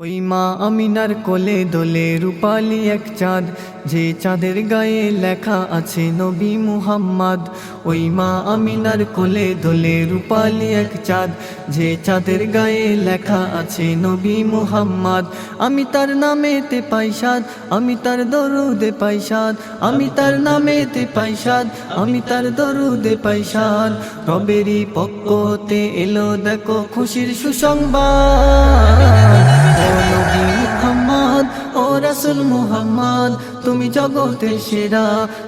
ওই মা আমিনার কোলে দোলে রূপালি এক চাঁদ, যে চাঁদের গায়ে লেখা আছে নবী মুহাম্মদ। ওই মা আমিনার কোলে দোলে রূপালি এক চাঁদ, যে চাঁদের গায়ে লেখা আছে নবী মুহাম্মদ। আমি তার নামেতে পাইসাদ আমি তার দরুদে পাইসাদ আমি তার নামেতে পাইসাদ আমি তার দরুদে পাইসাদ রবেরই পক্ষতে এলো দেখো খুশির সুসংবাদ। মুহাম্মদ, ও রাসুল মুহাম্মদ, তুমি জগতে সেরা,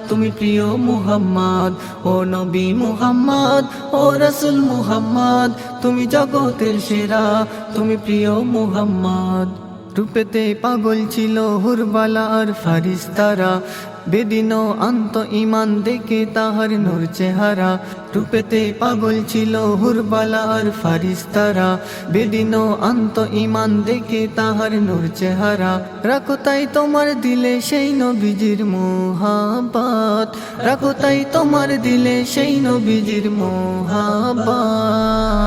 তুমি প্রিয় মুহাম্মদ, ও নবী মুহাম্মদ, ও রাসুল মুহাম্মদ, তুমি জগতের সেরা, তুমি প্রিয় মুহাম্মদ। রূপেতে পাগল ছিল হুরবালা আর ফারিস্তারা। বেদিন আন্ত ইমান দেখে তাহার নূর চেহারা। রূপেতে পাগল ছিল হুরবালা আর ফারিস্তারা। বেদিন আন্ত ইমান দেখে তাহার নূর চেহারা। রাখো তাই তোমার দিলে সেই নবীজির মোহাবাত রাখো তাই তোমার দিলে সেই নবীজির মোহাবাত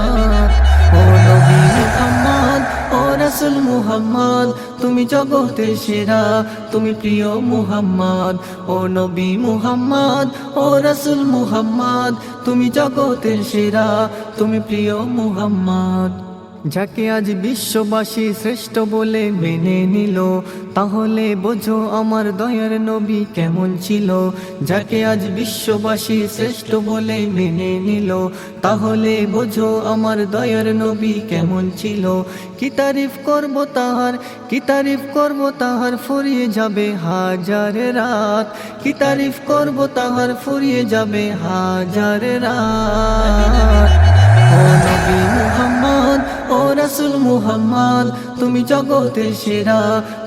রাসূল মুহাম্মদ, তুমি জগতের সেরা, তুমি প্রিয় মুহাম্মদ, ও নবী মুহাম্মদ, ও রাসুল মুহাম্মদ, তুমি জগতের সেরা, তুমি প্রিয় মুহাম্মদ। যাকে আজ বিশ্ববাসী শ্রেষ্ঠ বলে মেনে নিল, তাহলে বোঝো আমার দয়ার নবী কেমন ছিল। যাকে আজ বিশ্ববাসী শ্রেষ্ঠ বলে মেনে নিল, তাহলে বোঝো আমার দয়ার নবী কেমন ছিল। কি তারিফ করব তাহার, কি তারিফ করব তাহার ফুরিয়ে যাবে হাজার রাত। কি তারিফ করব তাহার ফুরিয়ে যাবে হাজার রাত। রাসূল মুহাম্মদ, তুমি জগতের সেরা,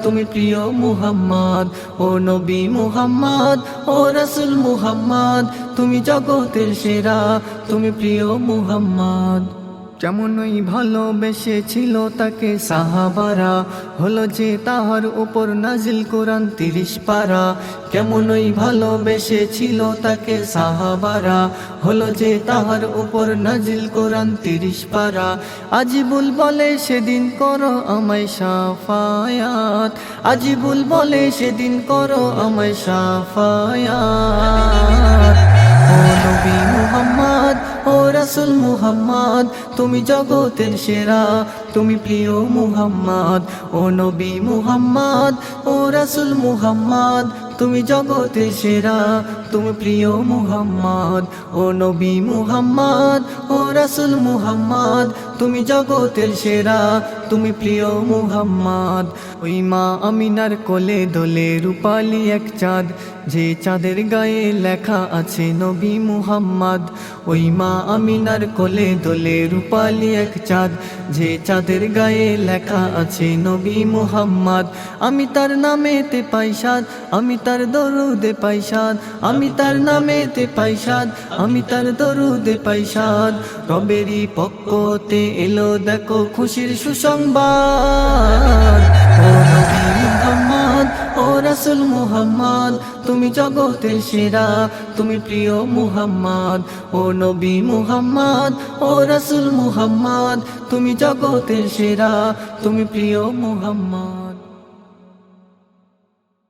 তুমি প্রিয় মুহাম্মদ, ও নবী মুহাম্মদ, ও রসুল মুহাম্মদ, তুমি জগতের সেরা, তুমি প্রিয় মুহাম্মদ। কেমনই ভালোবেসেছিল তাকে সাহাবারা, হলো যে তাহার উপর নাজিল কোরআন তিরিশ পারা। কেমনই ভালোবেসেছিল তাকে সাহাবারা, হলো যে তাহার উপর নাজিল কোরআন তিরিশ পারা। আজিবুল বলে সেদিন করো আমায় সাফায়াত। আজিবুল বলে সেদিন করো আমায় সাফায়াত। রাসূল মুহাম্মদ তুমি জগতের সেরা তুমি প্রিয় মুহাম্মদ ও নবী মুহাম্মদ ও রাসুল মুহাম্মদ তুমি জগতের সেরা, তুমি প্রিয় মুহাম্মদ, ও নবী মুহাম্মদ, ও রাসুল মুহাম্মদ, তুমি জগতের সেরা, তুমি প্রিয় মুহাম্মদ। ওই মা আমিনার কোলে দোলে রূপালি এক চাঁদ, যে চাঁদের গায়ে লেখা আছে নবী মুহাম্মদ। ওই মা আমিনার কোলে দোলে রূপালি এক চাঁদ, যে চাঁদের গায়ে লেখা আছে নবী মুহাম্মদ। আমি তার নামেতে পাইসাদ আমি তার দরুদে পাইসাদ আমি তার নামেতে পাইসাদ আমি তার দরুদে পাইসাদ রবেরই পক্ষতে এলো দেখো খুশির সুসংবাদ। ও রাসূল মুহাম্মদ, তুমি জগতের সেরা, তুমি প্রিয় মুহাম্মদ। ও নবী মুহাম্মদ, ও রাসূল মুহাম্মদ, তুমি জগতের সেরা, তুমি প্রিয় মুহাম্মদ।